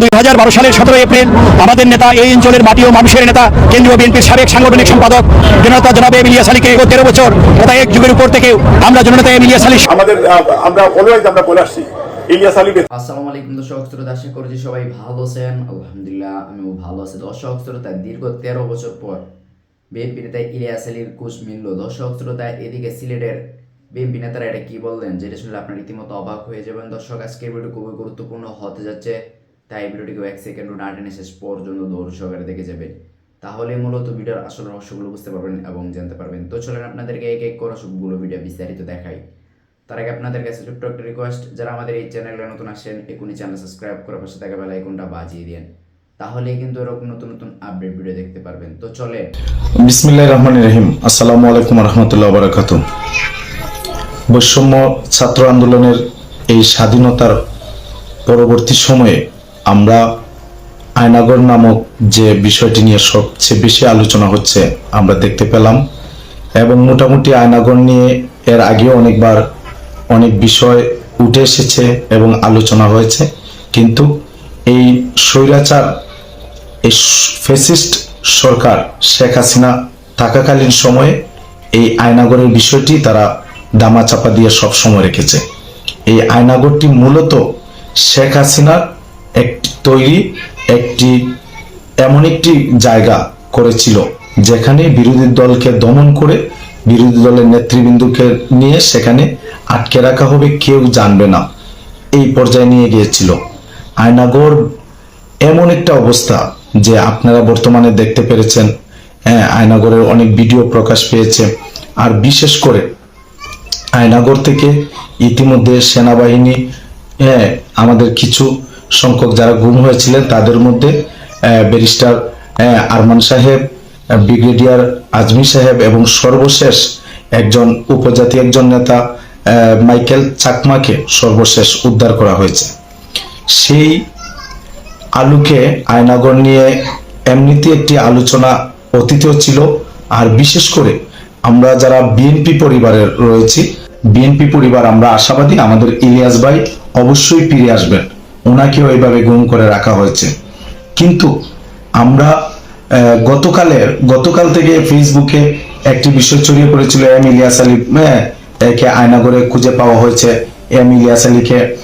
দুই হাজার বারো সালের সতেরো এপ্রিল আমাদের নেতা এই অঞ্চলের মাটি ও মানুষের নেতা কেন্দ্রীয় বিএনপির সাবেক সাংগঠনিক সম্পাদক জনতা জনাব এমিলিয়া সালিকে গত তেরো বছর তথা এক যুগের উপর থেকেও আমরা জনতা এমিলিয়া সালি আমাদের আমরা অলওয়েজ আমরা বলে আসছি আসসালামু আলাইকুম দর্শক শ্রোতা আশা করছি সবাই ভালো আছেন। আলহামদুলিল্লাহ আমিও ভালো আছি। দর্শক শ্রোতা দীর্ঘ তেরো বছর পর বিএনপি নেতা ইলিয়াস আলীর কুশ মিলল। দর্শক শ্রোতা এদিকে সিলেটের বিএনপি নেতারা এটা কি বললেন? যেটা শুনলে আপনার রীতিমতো অবাক হয়ে যাবেন। দর্শক, আজকে ভিডিও খুবই গুরুত্বপূর্ণ হতে যাচ্ছে, তাই ভিডিওটিকে এক সেকেন্ডও না টেনে শেষ পর্যন্ত দৌড় সহকারে দেখে যাবেন। তাহলে মূলত ভিডিওর আসল রহস্যগুলো বুঝতে পারবেন এবং জানতে পারবেন। তো চলেন আপনাদেরকে এক এক করে সবগুলো ভিডিও বিস্তারিত দেখাই। তার আগে আপনাদের কাছে ছোট্ট একটা রিকোয়েস্ট যারা আমাদের এই চ্যানেলে নতুন আসেন, এখনই চ্যানেল সাবস্ক্রাইব করে পাশে থাকা বেল আইকনটা বাজিয়ে দেন তাহলেই কিন্তু এরকম নতুন নতুন আপডেট ভিডিও দেখতে পারবেন। তো চলেন। বিসমিল্লাহ রহমান রহিম। আসসালামু আলাইকুম রহমতুল্লাহ বারাকাতু বৈষম্য ছাত্র আন্দোলনের এই স্বাধীনতার পরবর্তী সময়ে আমরা আয়নাগর নামক যে বিষয়টি নিয়ে সবচেয়ে বেশি আলোচনা হচ্ছে, আমরা দেখতে পেলাম। এবং মোটামুটি আয়নাগর নিয়ে এর আগেও অনেকবার অনেক বিষয় উঠে এসেছে এবং আলোচনা হয়েছে। কিন্তু এই স্বৈরাচার, এই ফেসিস্ট সরকার শেখ হাসিনা থাকাকালীন সময়ে এই আয়নাগরের বিষয়টি তারা দামাচাপা দিয়ে সব সময় রেখেছে। এই আয়নাগরটি মূলত শেখ হাসিনার একটি তৈরি, একটি, এমন একটি জায়গা করেছিল, যেখানে বিরোধী দলকে দমন করে বিরোধী দলের নেতৃবৃন্দকে নিয়ে সেখানে আটকে রাখা হবে, কেউ জানবে না। এই পর্যায়ে নিয়ে গিয়েছিল। আয়নাগর এমন একটা অবস্থা যে আপনারা বর্তমানে দেখতে পেরেছেন। হ্যাঁ আয়নাগরের অনেক ভিডিও প্রকাশ পেয়েছে। আর বিশেষ করে আয়নাগর থেকে ইতিমধ্যে সেনাবাহিনী হ্যাঁ আমাদের কিছু সংখ্যক যারা গুম হয়েছিলেন, তাদের মধ্যে ব্যারিস্টার আরমান সাহেব ব্রিগেডিয়ার আজমি সাহেব এবং সর্বশেষ একজন উপজাতি একজন নেতা মাইকেল চাকমাকে সর্বশেষ উদ্ধার করা হয়েছে। সেই আলুকে আয়নাগর নিয়ে এমনিতে একটি আলোচনা অতীতেও ছিল, আর বিশেষ করে আমরা যারা বিএনপি পরিবারের রয়েছি বিএনপি পরিবার আমরা আশাবাদী আমাদের ইলিয়াস ভাই অবশ্যই ফিরে আসবেন। ওনাকেও এইভাবে গুম করে রাখা হয়েছে। কিন্তু আমরা আহ, গতকালের গতকাল থেকে ফেসবুকে একটি বিষয় ছড়িয়ে পড়েছিল এম ইলিয়াস আলী হ্যাঁ, একে আয়নাগরে খুঁজে পাওয়া হয়েছে। এম ইলিয়াস আলীকে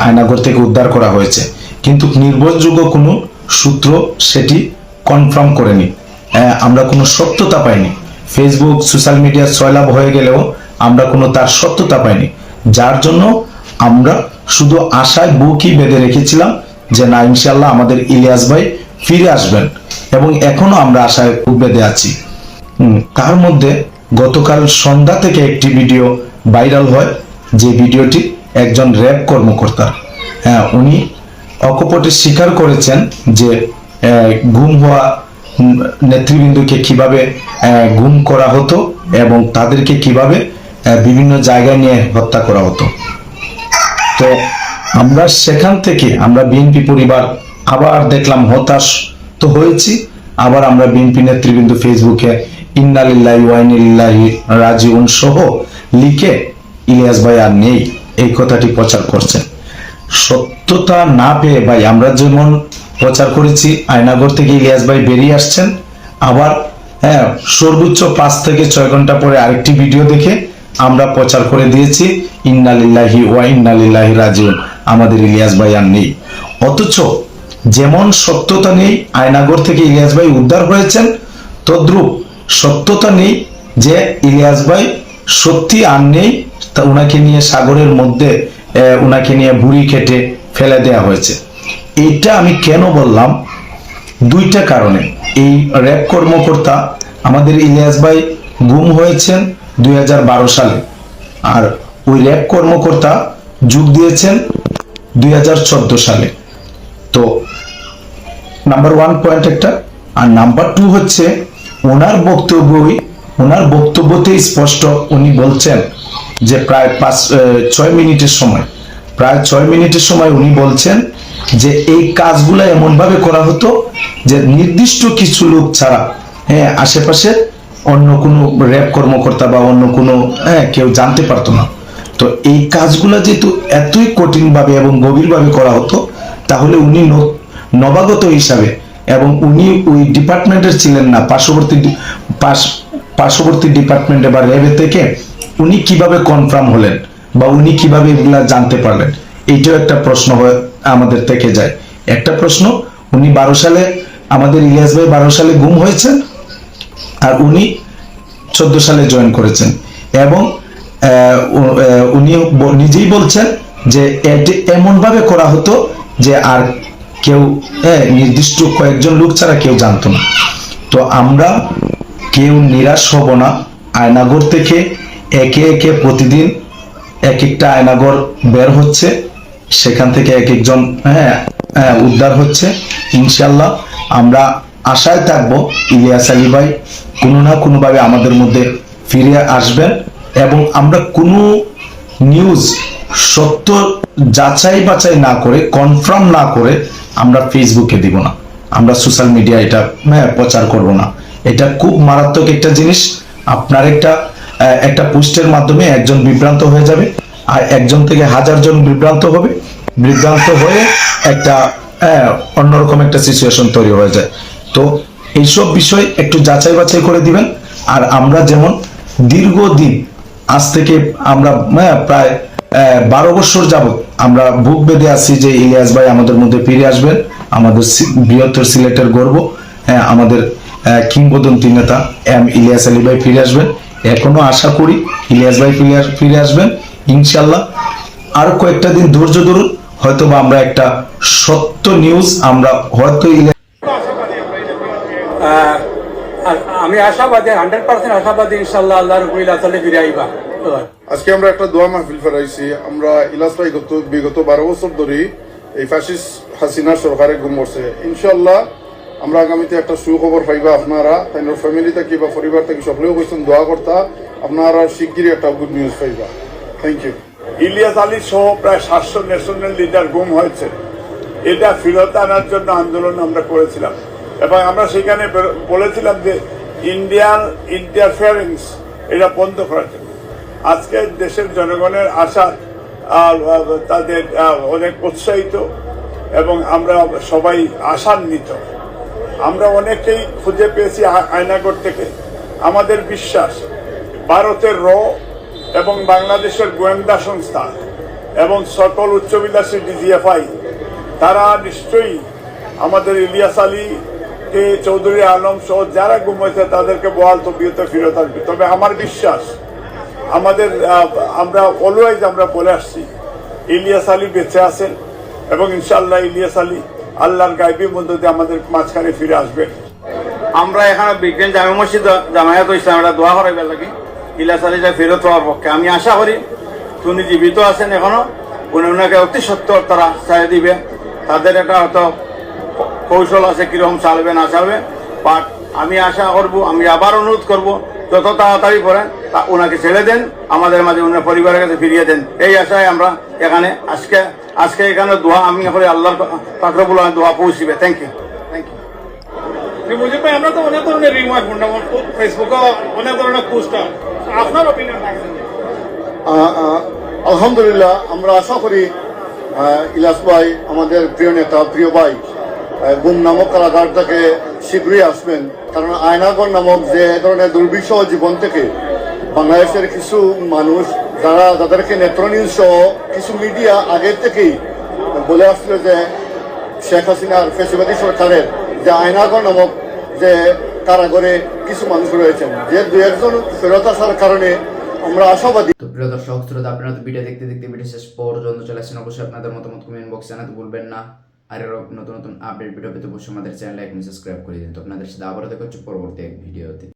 আয়নাগর থেকে উদ্ধার করা হয়েছে। কিন্তু নির্ভরযোগ্য কোনো সূত্র সেটি কনফার্ম করেনি। আমরা কোনো সত্যতা পাইনি। ফেসবুক সোশ্যাল মিডিয়া সয়লাভ হয়ে গেলেও আমরা কোনো তার সত্যতা পাইনি। যার জন্য আমরা শুধু আশায় বুকই বেঁধে রেখেছিলাম যে না ইনশাল্লাহ আমাদের ইলিয়াস ভাই ফিরে আসবেন এবং এখনও আমরা আশায় বেঁধে আছি। তার মধ্যে গতকাল সন্ধ্যা থেকে একটি ভিডিও ভাইরাল হয়, যে ভিডিওটি একজন র্যাব কর্মকর্তা। হ্যাঁ উনি অকপটে স্বীকার করেছেন যে গুম হওয়া নেতৃবৃন্দকে কীভাবে গুম করা হতো এবং তাদেরকে কীভাবে বিভিন্ন জায়গায় নিয়ে হত্যা করা হতো। তো আমরা সেখান থেকে আমরা বিএনপি পরিবার আবার দেখলাম হতাশ তো হয়েছি। আবার আমরা বিএনপি নেতৃবৃন্দ ফেসবুকে ইন্নালিল্লাহি ওয়াইনিল্লাহি রাজিউন সহ লিখে, ইলিয়াস ভাই আর নেই, এই কথাটি প্রচার করছেন। সত্যতা না পেয়ে ভাই আমরা যেমন প্রচার করেছি, আয়নাগর থেকে ইলিয়াস ভাই বেরিয়ে আসছেন, আবার হ্যাঁ সর্বোচ্চ পাঁচ থেকে ছয় ঘণ্টা পরে আরেকটি ভিডিও দেখে আমরা প্রচার করে দিয়েছি, ইন্নালিল্লাহি ওয়া ইন্নালিল্লাহি রাজিউন। আমাদের ইলিয়াস ভাই আর নেই। অথচ যেমন সত্যতা নেই, আয়নাগর থেকে ইলিয়াস ভাই উদ্ধার হয়েছেন, তদ্রূপ সত্যতা নেই যে ইলিয়াস ভাই সত্যি আর নেই, তা ওনাকে নিয়ে সাগরের মধ্যে ওনাকে নিয়ে বুড়ি কেটে ফেলে দেওয়া হয়েছে। এইটা আমি কেন বললাম? দুইটা কারণে। এই র্যাব কর্মকর্তা, আমাদের ইলিয়াস ভাই গুম হয়েছেন দুই হাজার বারো সালে। আর ওই র্যাব কর্মকর্তা যোগ দিয়েছেন দুই হাজার চোদ্দ সালে। তো নাম্বার ওয়ান পয়েন্ট একটা। আর নাম্বার টু হচ্ছে, ওনার বক্তব্যই, ওনার বক্তব্যতেই স্পষ্ট উনি বলছেন যে প্রায় পাঁচ ছয় মিনিটের সময়, প্রায় ছয় মিনিটের সময় উনি বলছেন যে এই কাজগুলো এমনভাবে করা হতো যে নির্দিষ্ট কিছু লোক ছাড়া হ্যাঁ আশেপাশে অন্য কোনো র্যাব কর্মকর্তা বা অন্য কোনো হ্যাঁ কেউ জানতে পারতো না। তো এই কাজগুলো যেহেতু এতই কঠিনভাবে এবং গভীরভাবে করা হতো, তাহলে উনি নবাগত হিসাবে এবং উনি ওই ডিপার্টমেন্টের ছিলেন না, পার্শ্ববর্তী পার্শ্ববর্তী ডিপার্টমেন্টে বা র্যাবে থেকে উনি কীভাবে কনফার্ম হলেন বা উনি কীভাবে এগুলা জানতে পারলেন, এইটাও একটা প্রশ্ন হয়ে, আমাদের থেকে যায়। একটা প্রশ্ন, উনি বারো সালে, আমাদের ইলিয়াস ভাই বারো সালে গুম হয়েছেন আর উনি চোদ্দ সালে জয়েন করেছেন। এবং উনি নিজেই বলছেন যে এটি এমনভাবে করা হতো যে আর কেউ নির্দিষ্ট কয়েকজন লোক ছাড়া কেউ জানতো না। তো আমরা কেউ নিরাশ হব না। আয়নাগর থেকে একে একে প্রতিদিন এক একটা আয়নাগর বের হচ্ছে। সেখান থেকে এক একজন হ্যাঁ, উদ্ধার হচ্ছে। ইনশাল্লাহ আমরা আশায় থাকব ইলিয়াস আলী ভাই কোনো না কোনোভাবে আমাদের মধ্যে ফিরে আসবেন এবং আমরা কোনো নিউজ সত্য যাচাই বাছাই না করে কনফার্ম না করে আমরা ফেসবুকে দিব না। আমরা সোশ্যাল মিডিয়া এটা হ্যাঁ, প্রচার করব না। এটা খুব মারাত্মক একটা জিনিস। আপনার একটা একটা পোস্টের মাধ্যমে একজন বিভ্রান্ত হয়ে যাবে আর একজন থেকে হাজার জন বিভ্রান্ত হবে। বিভ্রান্ত হয়ে একটা অন্যরকম একটা সিচুয়েশন তৈরি হয়ে যায়। তো এইসব বিষয় একটু যাচাই বাছাই করে দিবেন। আর আমরা যেমন দীর্ঘদিন আজ থেকে আমরা হ্যাঁ, প্রায় বারো বছর যাবত আমরা বুক বেঁধে আছি যে ইলিয়াস ভাই আমাদের মধ্যে ফিরে আসবেন আমাদের বৃহত্তর সিলেটের গর্ব। হ্যাঁ, আমাদের কিংবদন্তি নেতা এম ইলিয়াস আলী ভাই ফিরে আসবেন। এখনও আশা করি ইলিয়াস ভাই ফিরে ফিরে আসবেন ইনশাল্লাহ। আর কয়েকটা দিন ধৈর্য ধরুন হয়তো বা আমরা একটা সত্য নিউজ আমরা হয়তো ইলিয়াস আহ, আর আমি আশাবাদী হান্ড্রেড পার্সেন্ট আশাবাদী ইনশাল্লাহ আল্লাহর কইল আসলে ফিরে আইবা। আজকে আমরা একটা দোয়া মাহফিল ফেরাইছি। আমরা ইলাস ভাই গত বিগত বারো বছর ধরে এই ফ্যাসিস হাসিনা সরকারে গুম করছে। ইনশাল্লাহ আমরা আগামীতে একটা সুখবর পাইবা আপনারা। তাই ফ্যামিলি থেকে বা পরিবার থেকে সকলেও কইছেন দোয়া করতা। আপনারা শিগগিরই একটা গুড নিউজ পাইবা। থ্যাংক ইউ ইলিয়াস আলী সহ প্রায় সাতশো ন্যাশনাল লিডার গুম হয়েছে। এটা ফিরত আনার জন্য আন্দোলন আমরা করেছিলাম। এবং আমরা সেখানে বলেছিলাম যে ইন্ডিয়ান ইন্টারফিয়ারেন্স এটা বন্ধ করার জন্য। আজকে দেশের জনগণের আশা তাদের অনেক উৎসাহিত এবং আমরা সবাই আশান্বিত। আমরা অনেকেই খুঁজে পেয়েছি আয়নাগর থেকে। আমাদের বিশ্বাস, ভারতের র এবং বাংলাদেশের গোয়েন্দা সংস্থা এবং সকল উচ্চবিলাসী ডিজিএফআই তারা নিশ্চয়ই আমাদের ইলিয়াস আলী কে চৌধুরী আলম সহ যারা গুম হয়েছে তাদেরকে বহাল তবিয়তে ফিরত আসবে। তবে আমার বিশ্বাস, আমাদের আমরা অলওয়েজ আমরা বলে আসছি, ইলিয়াস আলী বেঁচে আছেন এবং ইনশাল্লাহ ইলিয়াস আলী আল্লাহর গাইবের মধ্যে দিয়ে আমাদের মাঝখানে ফিরে আসবেন। আমরা এখানে বিজ্ঞান জামে মসজিদ জামায়াত ইসলাম, এটা দোয়া করাইবার লাগি। ইলাস আলী যা ফেরত হওয়ার পক্ষে। আমি আশা করি উনি জীবিত আছেন এখনও। উনি ওনাকে অতি সত্তর তারা চাই দিবে। তাদের একটা হয়তো কৌশল আছে কীরকম চালবে না চালবে বাট আমি আশা করব আমি আবার অনুরোধ করব যত তাড়াতাড়ি করেন তা ওনাকে ছেড়ে দেন আমাদের মাঝে ওনার পরিবারের কাছে ফিরিয়ে দেন। এই আশায় আমরা এখানে আজকে আজকে এখানে দোয়া আমি করে আল্লাহর পাত্রগুলো দোয়া পৌঁছিবে। Thank you thank you Mujib ভাই আমরা তো অনেক ধরনের রিমার্ক শুনলাম ফেসবুকে অনেক ধরনের পোস্ট আপনার অপিনিয়ন আহ, আহ, আলহামদুলিল্লাহ আমরা আশা করি ইলাস ভাই আমাদের প্রিয় নেতা প্রিয় ভাই গুম নামক কারাগার থেকে শীঘ্রই আসবেন। কারণ আয়নাগর নামক যে ধরনের দুর্বিষহ জীবন থেকে বাংলাদেশের কিছু মানুষ যারা, যাদেরকে নেত্র নিউজ সহ কিছু মিডিয়া আগের থেকেই বলে আসছিল যে শেখ হাসিনার ফেসিবাদী সরকারের যে আয়নাগর নামক যে কারাগারে কিছু মানুষ রয়েছেন, যে দু একজন ফেরত আসার কারণে আমরা আশাবাদী। প্রিয় দর্শক, শ্রোতা, আপনারা তো ভিডিও দেখতে দেখতে ভিডিও শেষ পর্যন্ত চলে আসেন। অবশ্যই আপনাদের মতামত কমেন্ট বক্সে জানাতে ভুলবেন না। আর নতুন নতুন আপডেট ভিডিও পেতে অবশ্যই আমাদের চ্যানেল লাইক সাবস্ক্রাইব করে দিন। তো আপনাদের সাথে আবারও দেখা হচ্ছে পরবর্তী এক ভিডিওতে